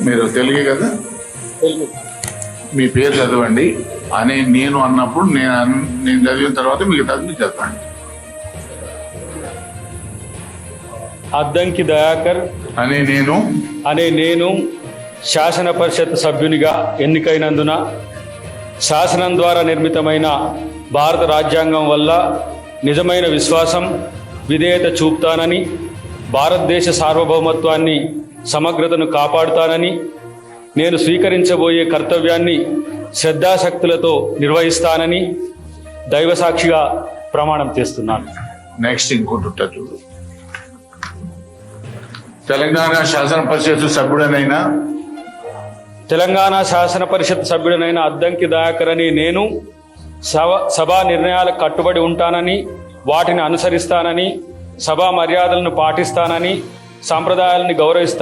మీరు తెలుగే కదా? మీ పేరు చదవండి. అనే నేను అన్నప్పుడు నేను నేను చదివిన తర్వాత మిగతాది మీరు చదవండి. అద్దంకి దయాకర్. అనే నేను. అనే నేను శాసన పరిషత్ సభ్యునిగా ఎన్నికైనందున శాసనం ద్వారా నిర్మితమైన భారత రాజ్యాంగం వల్ల నిజమైన విశ్వాసం విధేయత చూపుతానని భారతదేశ సార్వభౌమత్వాన్ని సమగ్రతను కాపాడుతానని నేను స్వీకరించబోయే కర్తవ్యాన్ని శ్రద్ధాశక్తులతో నిర్వహిస్తానని దైవసాక్షిగా ప్రమాణం చేస్తున్నాను. నెక్స్ట్ ఇంకోటి తెలంగాణ శాసన పరిషత్ సభ్యుడనైనా తెలంగాణ శాసన పరిషత్ సభ్యుడనైన అద్దంకి దయాకర్ అని నేను సభ సభా నిర్ణయాలకు కట్టుబడి ఉంటానని వాటిని అనుసరిస్తానని సభా మర్యాదలను పాటిస్తానని సాంప్రదాయాలను గౌరవిస్తాను